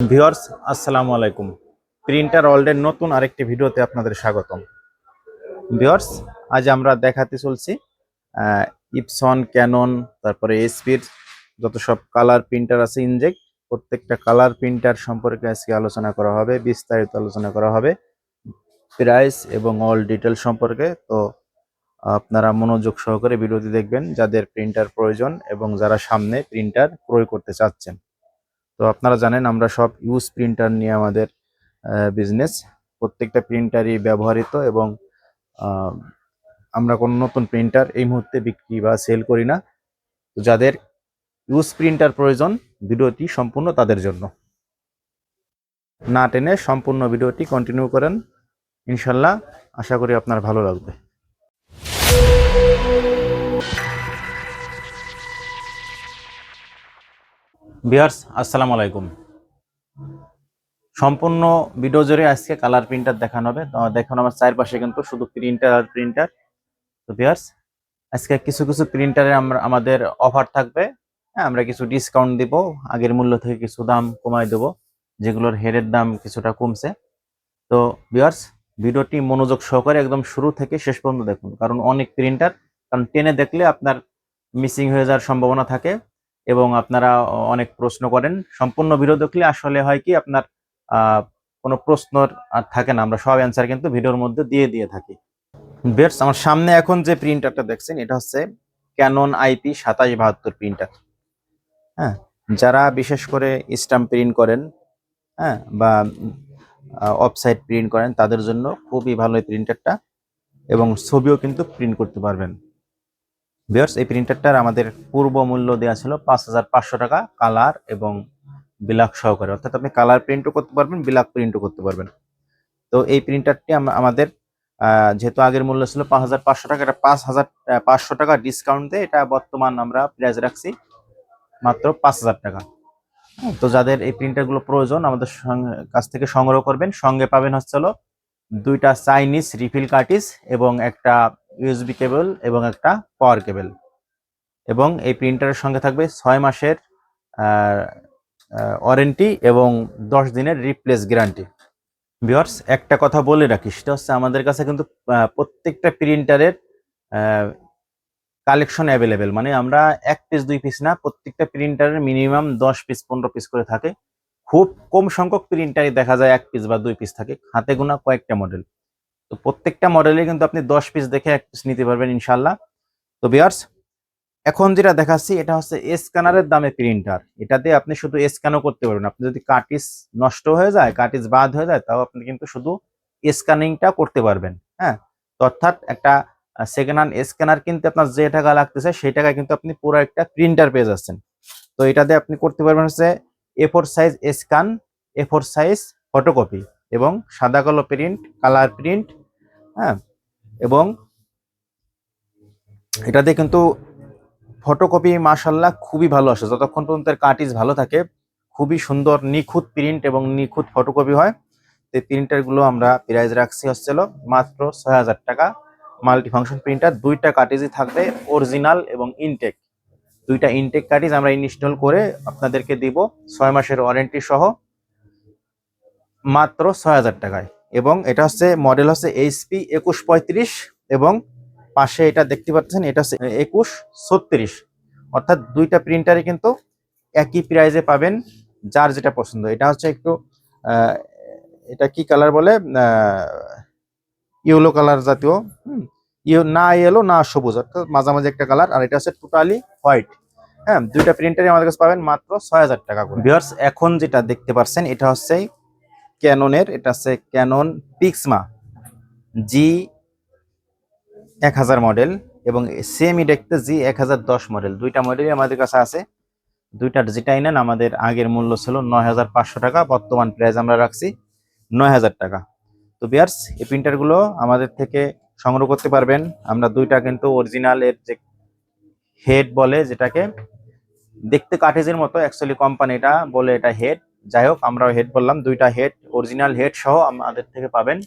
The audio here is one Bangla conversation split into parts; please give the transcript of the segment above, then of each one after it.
ভিউয়ার্স, আসসালামু আলাইকুম। প্রিন্টার ওয়ার্ল্ডের নতুন আরেকটি ভিডিওতে আপনাদের স্বাগতম। ভিউয়ার্স, আজ আমরা দেখাতে চলছি ইপসন ক্যানন তারপরে এসপির যত সব কালার প্রিন্টার আছে ইনজেক্ট প্রত্যেকটা কালার প্রিন্টার সম্পর্কে আজকে আলোচনা করা হবে, বিস্তারিত আলোচনা করা হবে প্রাইস এবং অল ডিটেল সম্পর্কে। তো, আপনারা মনোযোগ সহকারে ভিডিওটি দেখবেন, যাদের প্রিন্টার প্রয়োজন এবং যারা সামনে প্রিন্টার ক্রয় করতে চাচ্ছেন। তো আপনারা জানেন, আমরা সব ইউজ প্রিন্টার নিয়ে আমাদের বিজনেস প্রত্যেকটা প্রিন্টারই ব্যবহৃত এবং আমরা কোনো নতুন প্রিন্টার এই মুহূর্তে বিক্রি বা সেল করি না। তো যাদের ইউজ প্রিন্টার প্রয়োজন, ভিডিওটি সম্পূর্ণ তাদের জন্য। না টেনে সম্পূর্ণ ভিডিওটি কন্টিনিউ করেন। ইনশাল্লাহ, আশা করি আপনার ভালো লাগবে। বিহার্স আসসালামু আলাইকুম। সম্পূর্ণ ভিডিও জুড়ে আজকে কালার প্রিন্টার দেখানো হবে। দেখুন আমার চারপাশে কিন্তু শুধু প্রিন্টার আর প্রিন্টার। তো বিহার্স আজকে কিছু কিছু প্রিন্টারে আমরা, আমাদের অফার থাকবে। হ্যাঁ আমরা কিছু ডিসকাউন্ট দিব, আগের মূল্য থেকে কিছু দাম কমাই দেব, যেগুলোর হেডের দাম কিছুটা কমছে। তো বিহার্স ভিডিওটি মনোযোগ সহকারে একদম শুরু থেকে শেষ পর্যন্ত দেখুন, কারণ অনেক প্রিন্টার, কারণ টেনে দেখলে আপনার মিসিং হয়ে যাওয়ার সম্ভাবনা থাকে। এবং আপনারা অনেক প্রশ্ন করেন। সম্পূর্ণ ভিডিও দেখলে আসলে হয় কি, আপনার কোনো প্রশ্ন আর থাকে না। আমরা সব অ্যান্সার কিন্তু ভিডিওর মধ্যে দিয়ে দিয়ে থাকি। বেটস আমার সামনে এখন যে প্রিন্টারটা দেখছেন, এটা হচ্ছে ক্যানন আইপি সাতাশ বাহাত্তর প্রিন্টার হ্যাঁ যারা বিশেষ করে স্টাম্প প্রিন্ট করেন হ্যাঁ বা অফসাইড প্রিন্ট করেন, তাদের জন্য খুবই ভালো এই প্রিন্টারটা এবং ছবিও কিন্তু প্রিন্ট করতে পারবেন। বিয়ার্স এই প্রিন্টারটার আমাদের পূর্ব মূল্য দেওয়া ছিল পাঁচ হাজার পাঁচশো টাকা কালার এবং বিলাক সহকারে। অর্থাৎ আপনি কালার প্রিন্টও করতে পারবেন, বিলাক প্রিন্টও করতে পারবেন। তো এই প্রিন্টারটি আমাদের যেহেতু আগের মূল্য ছিল পাঁচ হাজার পাঁচশো টাকা, এটা পাঁচ হাজার পাঁচশো টাকা ডিসকাউন্ট দিয়ে এটা বর্তমান আমরা প্রাইস রাখছি মাত্র পাঁচ হাজার টাকা। তো যাদের এই প্রিন্টারগুলো প্রয়োজন, আমাদের কাছ থেকে সংগ্রহ করবেন। সঙ্গে পাবেন হচ্ছে হলো দুইটা চাইনিজ রিফিল কার্টিস এবং একটা ইউএসবি কেবল এবং একটা পাওয়ার কেবল এবং এই প্রিন্টারের সঙ্গে থাকবে ছয় মাসের ওয়ারেন্টি এবং দশ দিনের রিপ্লেস গ্যারান্টি ভিওর্স একটা কথা বলে রাখি, সেটা হচ্ছে আমাদের কাছে কিন্তু প্রত্যেকটা প্রিন্টারের কালেকশন অ্যাভেলেবেল মানে আমরা এক পিস দুই পিস না, প্রত্যেকটা প্রিন্টারের মিনিমাম দশ পিস পনেরো পিস করে থাকে। খুব কম সংখ্যক প্রিন্টারই দেখা যায় এক পিস বা দুই পিস থাকে। হাতে গোনা কয়েকটা মডেল তো প্রত্যেকটা মডেলে কিন্তু আপনি দশ পিস দেখে এক পিস নিতে পারবেন ইনশাল্লাহ তো বিয়ার্স এখন যেটা দেখাচ্ছি, এটা হচ্ছে স্ক্যানারের দামে প্রিন্টার এটাতে আপনি শুধু স্ক্যানও করতে পারবেন। আপনি যদি কাটিস নষ্ট হয়ে যায়, কাটিস বাদ হয়ে যায়, তাও আপনি কিন্তু শুধু স্ক্যানিংটা করতে পারবেন। হ্যাঁ? অর্থাৎ একটা সেকেন্ড হ্যান্ড স্ক্যানার কিনতে আপনার যে টাকা লাগতেছে, সেই টাকা কিন্তু আপনি পুরো একটা প্রিন্টার পেয়ে যাচ্ছেন। তো এটাতে আপনি করতে পারবেন হচ্ছে A four size scan A four size photocopy এবং সাদা কালো প্রিন্ট কালার প্রিন্ট হ্যাঁ? এবং এটাতে কিন্তু ফটোকপি মাশাল্লাহ খুবই ভালো আসে। যতক্ষণ পর্যন্ত এর কাটিস ভালো থাকে, খুবই সুন্দর, নিখুঁত প্রিন্ট এবং নিখুঁত ফটোকপি হয়। এই প্রিন্টারগুলো আমরা প্রাইস রাখছি হচ্ছিল মাত্র ছয় হাজার টাকা। মাল্টি ফাংশন প্রিন্টার দুইটা কাটিজই থাকবে অরিজিনাল এবং ইনটেক দুইটা ইনটেক কাটিজ আমরা ইনস্টল করে আপনাদেরকে দিব, ছয় মাসের ওয়ারেন্টি সহ। মাত্র ছয় হাজার টাকায়। এবং এটা হচ্ছে মডেল হচ্ছে এইচপি একুশ পঁয়ত্রিশ এবং পাশে এটা দেখতে পাচ্ছেন, এটা হচ্ছে একুশ ছত্রিশ। অর্থাৎ দুইটা প্রিন্টারে কিন্তু একই প্রাইজে পাবেন যার যেটা পছন্দ। এটা হচ্ছে একটু এটা কি কালার বলে? ইয়েলো কালার জাতীয় ইয়ে না ইয়েলো না সবুজ, অর্থাৎ মাঝামাঝি একটা কালার আর এটা হচ্ছে টোটালি হোয়াইট হ্যাঁ দুইটা প্রিন্টারই আমাদের কাছে পাবেন মাত্র ছয় হাজার টাকা করে। এখন যেটা দেখতে পাচ্ছেন এটা হচ্ছে ক্যাননের, এটা হচ্ছে ক্যানন পিক্সমা জি এক হাজার মডেল এবং সেমই দেখতে জি এক হাজার দশ মডেল। দুইটা মডেলই আমাদের কাছে আছে। দুইটার যেটাই নেন আমাদের আগের মূল্য ছিল নয় হাজার পাঁচশো টাকা, বর্তমান প্রাইস আমরা রাখছি নয় হাজার টাকা। তো বিয়ার্স এই প্রিন্টারগুলো আমাদের থেকে সংগ্রহ করতে পারবেন। আমরা দুইটা কিন্তু অরিজিনাল এর যে হেড বলে, যেটাকে দেখতে কাটেজের মতো অ্যাকচুয়ালি কোম্পানিটা বলে এটা হেড যাই হোক, আমরাও হেড বললাম, দুইটা হেড অরিজিনাল হেড সহ আমাদের থেকে পাবেন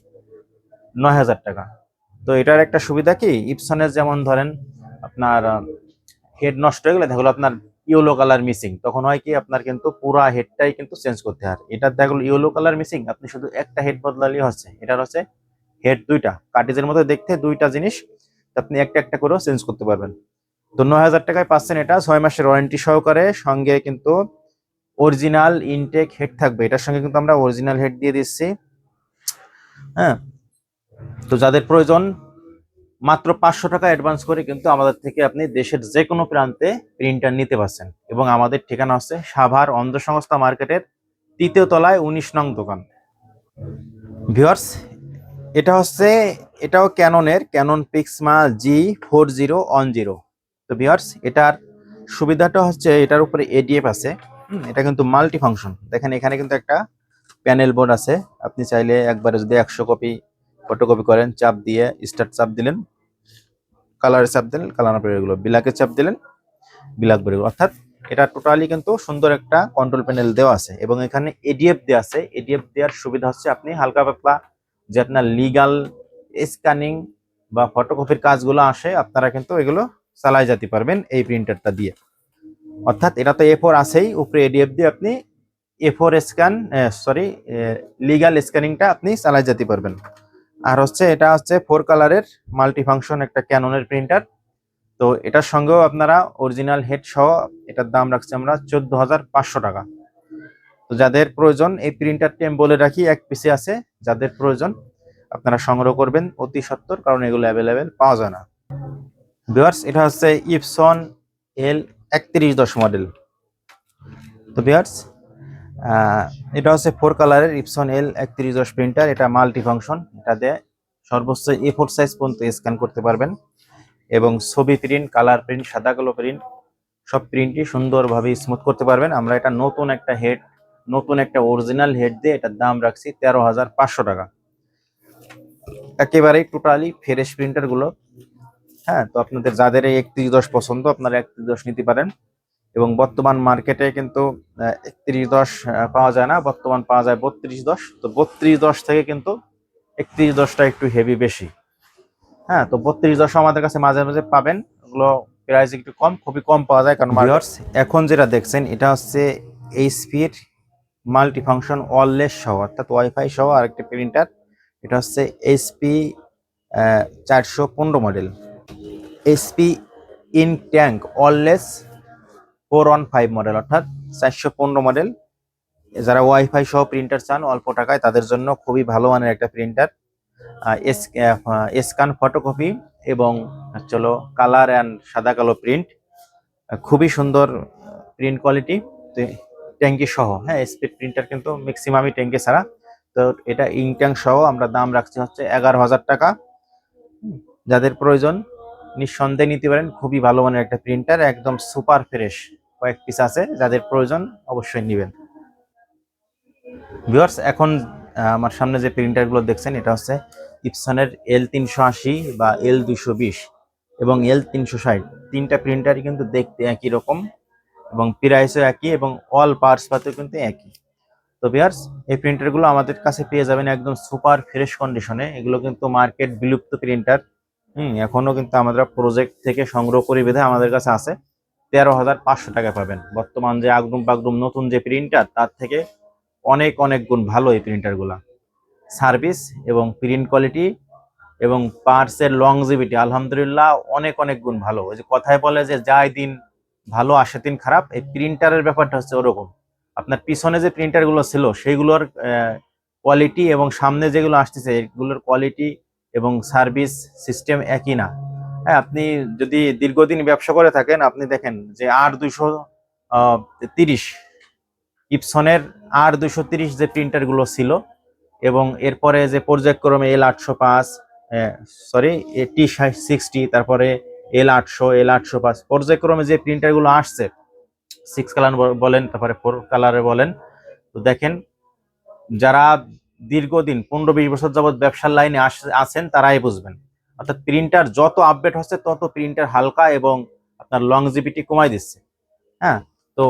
নয় হাজার টাকা। তো এটার একটা সুবিধা কি? ইপসনের যেমন ধরেন আপনার হেড নষ্ট হয়ে গেলে দেখল আপনার ইয়েলো কালার মিসিং তখন হয় কি, আপনার কিন্তু পুরা হেডটাই কিন্তু চেঞ্জ করতে হয়। এটা দেখা গেলো ইয়েলো কালার মিসিং আপনি শুধু একটা হেড বদলালেই হচ্ছে। এটার হচ্ছে হেড দুইটা। কাটিজের মতো দেখতে দুইটা জিনিস আপনি একটা একটা করেও চেঞ্জ করতে পারবেন। তো নয় হাজার টাকায় পাচ্ছেন এটা, ছয় মাসের ওয়ারেন্টি সহকারে, সঙ্গে কিন্তু অরিজিনাল ইনটেক হেড থাকবে। এটার সঙ্গে কিন্তু আমরা অরিজিনাল হেড দিয়ে দিচ্ছি। হ্যাঁ? তো যাদের প্রয়োজন, মাত্র পাঁচশো টাকা অ্যাডভান্স করে কিন্তু আমাদের থেকে আপনি দেশের যে কোনো প্রান্তে প্রিন্টার নিতে পারছেন। এবং আমাদের ঠিকানা হচ্ছে সাভার অন্ধ সংস্থা মার্কেটের তৃতীয় তলায় উনিশ নং দোকান। ভিউয়ার্স, এটা হচ্ছে, এটাও ক্যাননের, Canon Pixma G four zero one zero. তো ভিউয়ার্স, এটার সুবিধাটা হচ্ছে, এটার উপরে এডিএফ আছে। এটা কিন্তু মাল্টি ফাংশন দেখেন, এখানে কিন্তু একটা প্যানেল বোর্ড আছে। আপনি চাইলে একবারে যদি একশো কপি ফটোকপি করেন, চাপ দিয়ে স্টার্ট চাপ দিলেন কালারে চাপ দিলেন কালার এগুলো বিলাকে চাপ দিলেন বিলাক বেরোলো অর্থাৎ এটা টোটালি কিন্তু সুন্দর একটা কন্ট্রোল প্যানেল দেওয়া আছে এবং এখানে এডিএফ দেওয়া আছে। এডিএফ দেওয়ার সুবিধা হচ্ছে আপনি হালকা পাতলা যে আপনার লিগাল স্ক্যানিং বা ফটোকপির কাজগুলো আসে, আপনারা কিন্তু এগুলো চালাই যেতে পারবেন এই প্রিন্টারটা দিয়ে। অর্থাৎ এটা তো এ ফোর আছেই, উপরে এডিএফ দিয়ে আপনি A four scan sorry legal স্ক্যানিংটা আপনি চালাই যেতে পারবেন। আর হচ্ছে এটা হচ্ছে ফোর কালারের মাল্টি ফাংশন একটা ক্যাননের প্রিন্টার তো এটার সঙ্গেও আপনারা অরিজিনাল হেড সহ এটার দাম রাখছি আমরা চোদ্দ হাজার পাঁচশো টাকা। তো যাদের প্রয়োজন, এই প্রিন্টারটি আমি বলে রাখি, এক পিসে আছে, যাদের প্রয়োজন, আপনারা সংগ্রহ করবেন, অতি সত্তর, কারণ এগুলো অ্যাভেলেবেল পাওয়া যায় না। বিয়ার্স এটা হচ্ছে ইপসন এল একত্রিশ দশ মডেল। তো বিয়ার্স এটা হচ্ছে ফোর কালারের ইপসন এল একত্রিশ দশ প্রিন্টার এটা মাল্টি ফাংশন এটা এটাতে সর্বোচ্চ এ ফোর সাইজ পর্যন্ত স্ক্যান করতে পারবেন। এবং ছবি প্রিন্ট কালার প্রিন্ট সাদা কালো প্রিন্ট সব প্রিন্টই সুন্দরভাবে স্মুথ করতে পারবেন। আমরা এটা নতুন একটা হেড নতুন একটা অরিজিনাল হেড দিয়ে এটার দাম রাখছি তেরো হাজার পাঁচশো টাকা। একেবারেই টোটালি ফ্রেশ প্রিন্টারগুলো হ্যাঁ তো আপনাদের যাদের এই একত্রিশ দশ পছন্দ, আপনারা একত্রিশ দশ নিতে পারেন। এবং বর্তমান মার্কেটে কিন্তু একত্রিশ দশ পাওয়া যায় না, বর্তমান পাওয়া যায় বত্রিশ দশ। তো বত্রিশ দশ থেকে কিন্তু একত্রিশ দশটা একটু হেভি বেশি। হ্যাঁ তো বত্রিশ দশ আমাদের কাছে মাঝে মাঝে পাবেন। ওগুলো প্রাইস একটু কম, খুবই কম পাওয়া যায়, কারণ এখন যেটা দেখছেন, এটা হচ্ছে এইচপির মাল্টি ফাংশন ওয়ারলেস সহ, অর্থাৎ ওয়াইফাই সহ আরেকটি প্রিন্টার এটা হচ্ছে এইচপি চারশো পনেরো model HP in tank wireless four one five model অর্থাৎ চারশো পনেরো মডেল যারা ওয়াইফাই সহ প্রিন্টার চান, অল্প টাকায় তাদের জন্য খুবই ভালো মানের একটা প্রিন্টার স্ক্যান ফটোকপি এবং চলো কালার অ্যান্ড সাদা কালো প্রিন্ট খুবই সুন্দর প্রিন্ট কোয়ালিটি ট্যাঙ্কি সহ হ্যাঁ স্পিড প্রিন্টার কিন্তু ম্যাক্সিমামই ট্যাঙ্কি ছাড়া। তো এটা ইং ট্যাঙ্ক সহ আমরা দাম রাখছি হচ্ছে এগারো হাজার টাকা। যাদের প্রয়োজন নিঃসন্দেহে নিতে পারেন। খুবই ভালো মানের একটা প্রিন্টার একদম সুপার ফ্রেশ কয়েক পিস আছে। যাদের প্রয়োজন অবশ্যই নেবেন। ভিউয়ার্স এখন আমার সামনে যে প্রিন্টারগুলো দেখছেন, এটা হচ্ছে ইপসনের এল তিনশো আশি বা এল দুশো বিশ এবং এল তিনশো ষাট। তিনটা প্রিন্টারই কিন্তু দেখতে একই রকম এবং প্রাইসও একই এবং অল পার্টস পাতেও কিন্তু একই। তো ভিউয়ার্স এই প্রিন্টারগুলো আমাদের কাছে পেয়ে যাবেন একদম সুপার ফ্রেশ কন্ডিশনে এগুলো কিন্তু মার্কেট বিলুপ্ত প্রিন্টার হুম, এখনও কিন্তু আমরা প্রজেক্ট থেকে সংগ্রহ করি বেঁধে আমাদের কাছে আছে। তেরো হাজার পাঁচশো টাকা পাবেন। বর্তমান যে আগডুম বাগডুম নতুন যে প্রিন্টার তার থেকে অনেক অনেক গুণ ভালো এই প্রিন্টারগুলা সার্ভিস এবং প্রিন্ট কোয়ালিটি এবং পার্টসের লংজিভিটি আলহামদুলিল্লাহ, অনেক অনেক গুণ ভালো। ওই যে কথায় বলে যে যায় দিন ভালো, আসে দিন খারাপ, এই প্রিন্টারের ব্যাপারটা হচ্ছে ওরকম। আপনার পিছনে যে প্রিন্টারগুলো ছিল, সেইগুলোর কোয়ালিটি এবং সামনে যেগুলো আসতেছে, এগুলোর কোয়ালিটি এবং সার্ভিস সিস্টেম একই না। হ্যাঁ আপনি যদি দীর্ঘদিন ব্যবসা করে থাকেন, আপনি দেখেন যে আর দুশো তিরিশ, ইপসনের আর দুশো তিরিশ যে প্রিন্টারগুলো ছিল এবং এরপরে যে পর্যায়ক্রমে এল আটশো পাঁচ সরি এ, টি সিক্সটি, তারপরে এল আটশো এল আটশো পাঁচ, পর্যায়ক্রমে যে প্রিন্টারগুলো আসছে সিক্স কালার বলেন, তারপরে ফোর কালারে বলেন, তো দেখেন যারা দীর্ঘদিন, পনেরো বিশ বছর যাবত ব্যবসার লাইনে আছেন, তারাই বুঝবেন। অর্থাৎ প্রিন্টার যত আপডেট হচ্ছে, তত প্রিন্টার হালকা এবং আপনার লংজিভিটি কমাই দিচ্ছে। হ্যাঁ? তো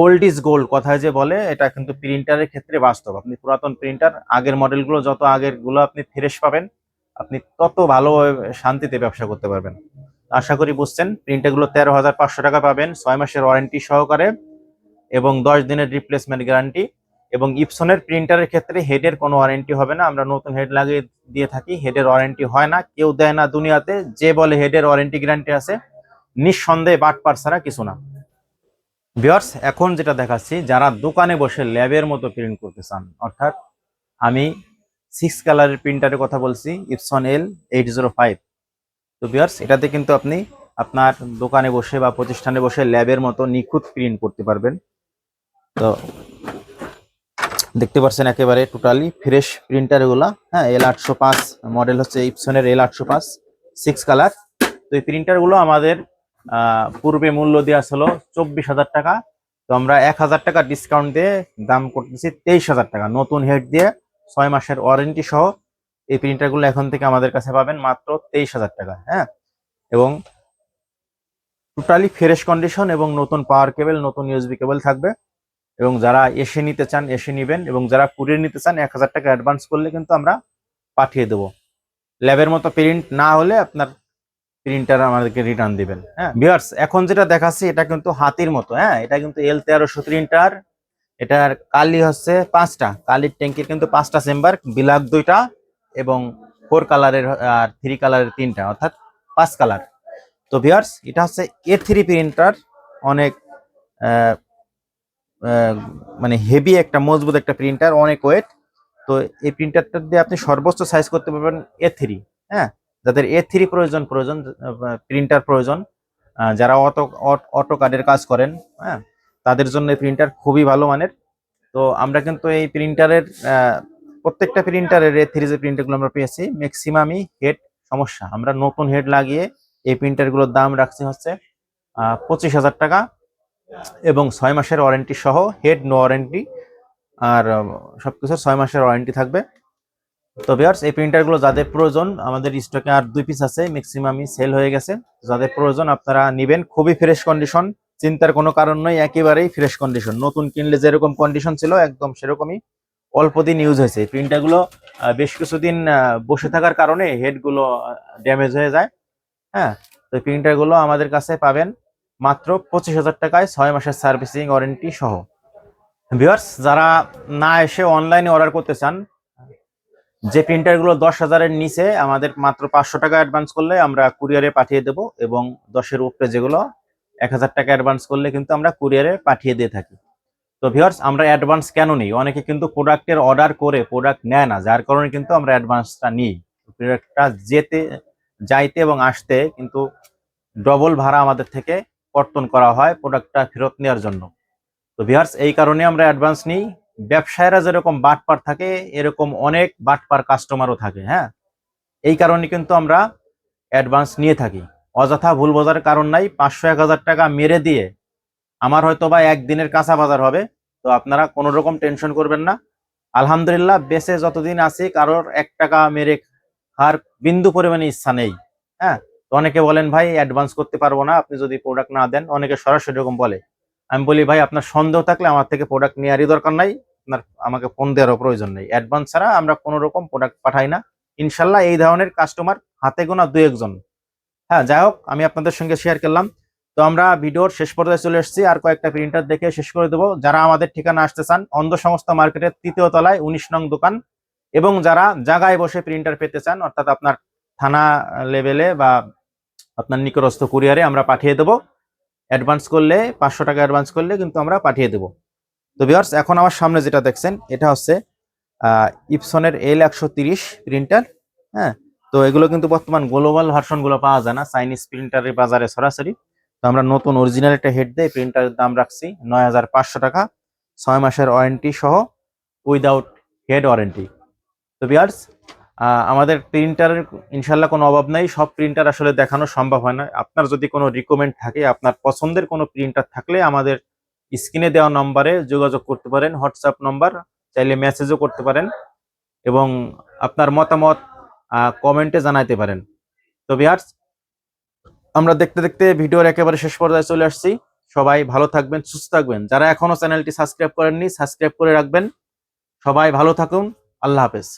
ওল্ড ইজ গোল্ড কথায় যে বলে, এটা কিন্তু প্রিন্টারের ক্ষেত্রে বাস্তব। আপনি পুরাতন প্রিন্টার আগের মডেলগুলো যত আগেরগুলো আপনি ফ্রেশ পাবেন, আপনি তত ভালো শান্তিতে ব্যবসা করতে পারবেন। আশা করি বুঝছেন প্রিন্টারগুলো তেরো হাজার পাঁচশো টাকা পাবেন, ছয় মাসের ওয়ারেন্টি সহকারে এবং দশ দিনের রিপ্লেসমেন্ট গ্যারান্টি এবং ইপসনের প্রিন্টারের ক্ষেত্রে হেডের কোনো ওয়ারেন্টি হবে না। আমরা নতুন হেড লাগিয়ে দিয়ে থাকি হেডের ওয়ারেন্টি হয় না, কেউ দেয় না দুনিয়াতে, যে বলে হেডের ওয়ারেন্টি গ্যারান্টি আছে, নিঃসন্দেহে বাটপার ছাড়া কিছু না। ভিওর্স এখন যেটা দেখাচ্ছি, যারা দোকানে বসে ল্যাবের মতো প্রিন্ট করতে চান, অর্থাৎ আমি সিক্স কালারের প্রিন্টারের কথা বলছি Epson L eight zero five তো ভিওর্স এটাতে কিন্তু আপনি আপনার দোকানে বসে বা প্রতিষ্ঠানে বসে ল্যাবের মতো নিখুঁত প্রিন্ট করতে পারবেন। তো দেখতে পাচ্ছেন একেবারে টোটালি ফ্রেশ প্রিন্টার এগুলা। হ্যাঁ এল আটশো পাঁচ মডেল হচ্ছে ইপসনের এল আটশো পাঁচ সিক্স কালার তো এই প্রিন্টারগুলো আমাদের পূর্বে মূল্য দেওয়া ছিল চব্বিশ হাজার টাকা। তো আমরা এক হাজার টাকা ডিসকাউন্ট দিয়ে দাম করতেছি তেইশ হাজার টাকা। নতুন হেড দিয়ে ছয় মাসের ওয়ারেন্টি সহ এই প্রিন্টারগুলো এখন থেকে আমাদের কাছে পাবেন মাত্র তেইশ হাজার টাকা হ্যাঁ। এবং টোটালি ফ্রেশ কন্ডিশন এবং নতুন পাওয়ার কেবল নতুন ইউএসবি কেবল থাকবে। এবং যারা এসে নিতে চান, এসে নিবেন এবং যারা কুরিয়ে নিতে চান, এক হাজার টাকা অ্যাডভান্স করলে কিন্তু আমরা পাঠিয়ে দেবো। ল্যাবের মতো প্রিন্ট না হলে আপনার প্রিন্টার আমাদেরকে রিটার্ন দিবেন হ্যাঁ? ভিউয়ার্স এখন যেটা দেখাচ্ছি, এটা কিন্তু হাতির মতো হ্যাঁ? এটা কিন্তু এল তেরোশো প্রিন্টার এটার কালি হচ্ছে পাঁচটা। কালির ট্যাঙ্কির কিন্তু পাঁচটা চেম্বার বিলাক দুইটা এবং ফোর কালারের আর থ্রি কালারের তিনটা, অর্থাৎ পাঁচ কালার তো ভিউয়ার্স এটা হচ্ছে এ থ্রি প্রিন্টার অনেক মানে হেভি একটা, মজবুত একটা প্রিন্টার অনেক ওয়েট তো এই প্রিন্টারটা দিয়ে আপনি সর্বোচ্চ সাইজ করতে পারবেন এ থ্রি হ্যাঁ? যাদের এ থ্রি প্রয়োজন প্রয়োজন প্রিন্টার প্রয়োজন। যারা অটো অটো কার্ডের কাজ করেন হ্যাঁ? তাদের জন্য এই প্রিন্টার খুবই ভালো মানের। তো আমরা কিন্তু এই প্রিন্টারের প্রত্যেকটা প্রিন্টারের এ থ্রি যে প্রিন্টারগুলো আমরা পেয়েছি ম্যাক্সিমামই হেড সমস্যা। আমরা নতুন হেড লাগিয়ে এই প্রিন্টারগুলোর দাম রাখছি হচ্ছে পঁচিশ হাজার টাকা। এবং ছয় মাসের ওয়ারেন্টি সহ হেড নো ওয়ারেন্টি আর আহ, সবকিছু ছয় মাসের ওয়ারেন্টি থাকবে। তো ভিউয়ার্স এই প্রিন্টারগুলো যাদের প্রয়োজন আমাদের স্টকে আর দুই পিস আছে ম্যাক্সিমামই সেল হয়ে গেছে। যাদের প্রয়োজন আপনারা নেবেন। খুবই ফ্রেশ কন্ডিশন চিন্তার কোনো কারণ নয় একেবারেই ফ্রেশ কন্ডিশন নতুন কিনলে যেরকম কন্ডিশন ছিল একদম সেরকমই অল্প দিন ইউজ হয়েছে। এই প্রিন্টারগুলো বেশ কিছুদিন বসে থাকার কারণে হেডগুলো ড্যামেজ হয়ে যায়। হ্যাঁ তো প্রিন্টারগুলো আমাদের কাছে পাবেন। মাত্র পঁচিশ হাজার টাকায় ছয় মাসের সার্ভিসিং ওয়ারেন্টি সহ। ভিউয়ার্স, যারা না এসে অনলাইনে অর্ডার করতে চান, যে প্রিন্টারগুলো দশ হাজারের নিচে, আমাদের মাত্র পাঁচশো টাকা অ্যাডভান্স করলে আমরা কুরিয়ারে পাঠিয়ে দেব এবং দশের উপরে যেগুলো, এক হাজার টাকা অ্যাডভান্স করলে কিন্তু আমরা কুরিয়ারে পাঠিয়ে দিয়ে থাকি। তো ভিউয়ার্স, আমরা অ্যাডভান্স কেন নিই? অনেকে কিন্তু প্রোডাক্টের অর্ডার করে প্রোডাক্ট নেয় না, যার কারণে কিন্তু আমরা অ্যাডভান্সটা নিই। প্রোডাক্টটা যেতে, যাইতে এবং আসতে কিন্তু ডবল ভাড়া আমাদের থেকে কর্তন করা হয় প্রোডাক্টটা ফেরত নেওয়ার জন্য। তো ভিউয়ার্স এই কারণে আমরা অ্যাডভান্স নিই। ব্যবসায়ীরা যেরকম বাটপার থাকে, এরকম অনেক বাটপার কাস্টমারও থাকে হ্যাঁ? এই কারণে কিন্তু আমরা অ্যাডভান্স নিয়ে থাকি। অযথা ভুল বোঝার কারণ নাই, পাঁচশো, এক হাজার টাকা মেরে দিয়ে আমার হয়তো বা একদিনের কাঁচা বাজার হবে, তো আপনারা কোনো রকম টেনশন করবেন না। আলহামদুলিল্লাহ, বেঁচে যতদিন আছি, কারোর এক টাকা মেরে খাওয়ার বিন্দু পরিমাণে ইচ্ছা নেই হ্যাঁ? অনেকে বলেন, ভাই অ্যাডভান্স করতে পারব না, আপনি যদি প্রোডাক্ট না দেন, অনেকে সরাসরি এরকম বলে। আমি বলি, ভাই, আপনার সন্দেহ থাকলে আমার থেকে প্রোডাক্ট নেওয়ারই দরকার নাই, আপনার, আমাকে ফোন দেওয়ারও প্রয়োজন নেই। অ্যাডভান্স ছাড়া আমরা কোনো রকম প্রোডাক্ট পাঠাই না। ইনশাল্লাহ এই ধরনের কাস্টমার হাতে গোনা দু একজন। হ্যাঁ যাই হোক, আমি আপনাদের সঙ্গে শেয়ার করলাম। তো আমরা ভিডিওর শেষ পর্যায়ে চলে এসেছি। আর কয়েকটা প্রিন্টার দেখে শেষ করে দেবো। যারা আমাদের ঠিকানা আসতে চান অন্ধ সংস্থা মার্কেটের তৃতীয় তলায় উনিশ নং দোকান। এবং যারা জায়গায় বসে প্রিন্টার পেতে চান, অর্থাৎ আপনার থানা লেভেলে বা আপনার নিকটস্থ কুরিয়ারে আমরা পাঠিয়ে দেবো। অ্যাডভান্স করলে, পাঁচশো টাকা অ্যাডভান্স করলে কিন্তু আমরা পাঠিয়ে দেবো। তো ভিউয়ার্স এখন আমার সামনে যেটা দেখছেন, এটা হচ্ছে ইপসনের এল একশো তিরিশ প্রিন্টার হ্যাঁ? তো এগুলো কিন্তু বর্তমান গ্লোবাল ভার্সনগুলো পাওয়া যায় না চাইনিজ প্রিন্টারের বাজারে সরাসরি। তো আমরা নতুন অরিজিনাল একটা হেড দিয়ে প্রিন্টারের দাম রাখছি নয় হাজার পাঁচশো টাকা, ছয় মাসের ওয়ারেন্টি সহ উইদাউট হেড ওয়ারেন্টি তো ভিউয়ার্স আমাদের প্রিন্টারের ইনশাল্লাহ কোনো অভাব নাই। সব প্রিন্টার আসলে দেখানো সম্ভব হয় না। আপনার যদি কোনো রিকমেন্ড থাকে, আপনার পছন্দের কোনো প্রিন্টার থাকলে আমাদের স্ক্রিনে দেওয়া নম্বরে যোগাযোগ করতে পারেন হোয়াটসঅ্যাপ নম্বর, চাইলে মেসেজও করতে পারেন এবং আপনার মতামত কমেন্টে জানাইতে পারেন। তো ভিউয়ার্স আমরা দেখতে দেখতে ভিডিওর একেবারে শেষ পর্যায়ে চলে আসছি। সবাই ভালো থাকবেন, সুস্থ থাকবেন। যারা এখনও চ্যানেলটি সাবস্ক্রাইব করেননি, সাবস্ক্রাইব করে রাখবেন। সবাই ভালো থাকুন। আল্লাহ হাফেজ।